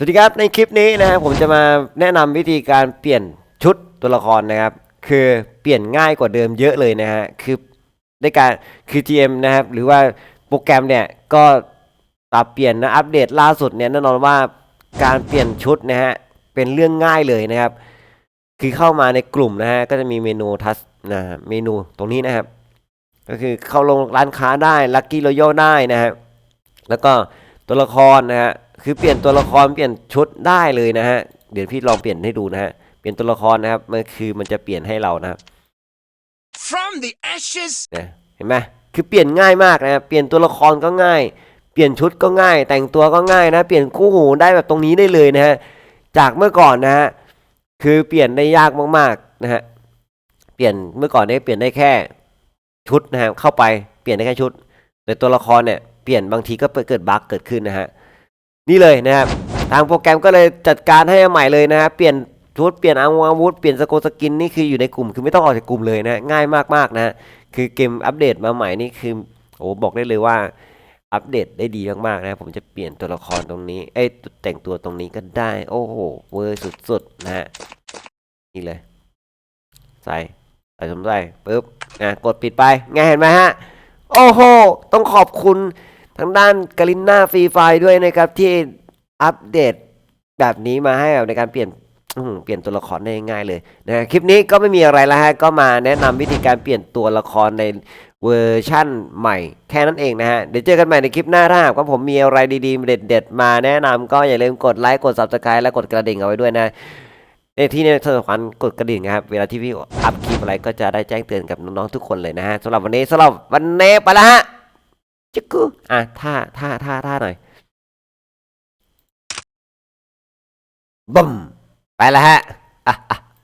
สวัสดีครับในคลิปนี้นะครับผมจะมาแนะนำวิธีการเปลี่ยนชุดตัวละครนะครับ คือเปลี่ยนง่ายกว่าเดิมเยอะเลยนะฮะคือในการคือ GM นะครับ หรือว่าโปรแกรมเนี่ยก็ปรับเปลี่ยนนะอัปเดตล่าสุดเนี่ยแน่นอนว่าการเปลี่ยนชุดนะฮะเป็นเรื่องง่ายเลยนะครับ คือเข้ามาในกลุ่มนะฮะก็จะมีเมนูทัสนะเมนูตรงนี้นะครับ ก็คือเข้าลงร้านค้าได้ลั c กี้ o อยัลได้นะฮะแล้วก็ตัวละครนะฮะ คือเปลี่ยนตัวละครเปลี่ยนชุดได้เลยนะฮะ เดี๋ยวพี่ลองเปลี่ยนให้ดูนะฮะ เปลี่ยนตัวละครนะครับ มันคือมันจะเปลี่ยนให้เรานะครับ From the ashes นะเห็นไหมคือเปลี่ยนง่ายมากนะเปลี่ยนตัวละครก็ง่าย เปลี่ยนชุดก็ง่าย แต่งตัวก็ง่ายนะ เปลี่ยนคู่หูได้แบบตรงนี้ได้เลยนะฮะ จากเมื่อก่อนนะฮะ คือเปลี่ยนได้ยากมากๆนะฮะ เปลี่ยนเมื่อก่อนเนี่ยเปลี่ยนได้แค่ชุดนะฮะ เข้าไปเปลี่ยนได้แค่ชุด แต่ตัวละครเนี่ย เปลี่ยนบางทีก็เกิดบั๊กเกิดขึ้นนะฮะ นี่เลยนะครับทางโปรแกรมก็เลยจัดการให้ใหม่เลยนะฮะเปลี่ยนชุดเปลี่ยนอาวุธอาวุธเปลี่ยนสโกสกินนี่คืออยู่ในกลุ่มคือไม่ต้องออกจากกลุ่มเลยนะฮะง่ายมากๆนะฮะคือเกมอัปเดตมาใหม่นี่คือโอ้บอกได้เลยว่าอัปเดตได้ดีมากๆนะผมจะเปลี่ยนตัวละครตรงนี้เอ้แต่งตัวตรงนี้ก็ได้ โอ้โหเวอร์สุดๆนะฮะนี่เลย ใส่ใส่สมใส่ปุ๊บนะกดปิดไปไงเห็นไหมฮะ โอ้โห ต้องขอบคุณ ทางด้านกาลิน่าฟรีไฟด้วยนะครับที่อัปเดตแบบนี้มาให้แบบในการเปลี่ยนเปลี่ยนตัวละครได้ง่ายเลยนะฮะคลิปนี้ก็ไม่มีอะไรแล้วฮะก็มาแนะนำวิธีการเปลี่ยนตัวละครในเวอร์ชั่นใหม่แค่นั้นเองนะฮะ เดี๋ยวเจอกันใหม่ในคลิปหน้าถ้าหากว่าผมมีอะไรดีๆ เด็ดๆ มาแนะนำก็อย่าลืมกดไลค์กด subscribe และกดกระดิ่งเอาไว้ด้วยนะในที่นี้สำคัญกดกระดิ่งนะครับ เวลาที่พี่อัพคลิปอะไรก็จะได้แจ้งเตือนกับน้องๆทุกคนเลยนะฮะสำหรับวันนี้สำหรับวันนี้ไปละฮะ จิกกูอะท่าท่าท่าท่าหน่อยบึมไปละฮะ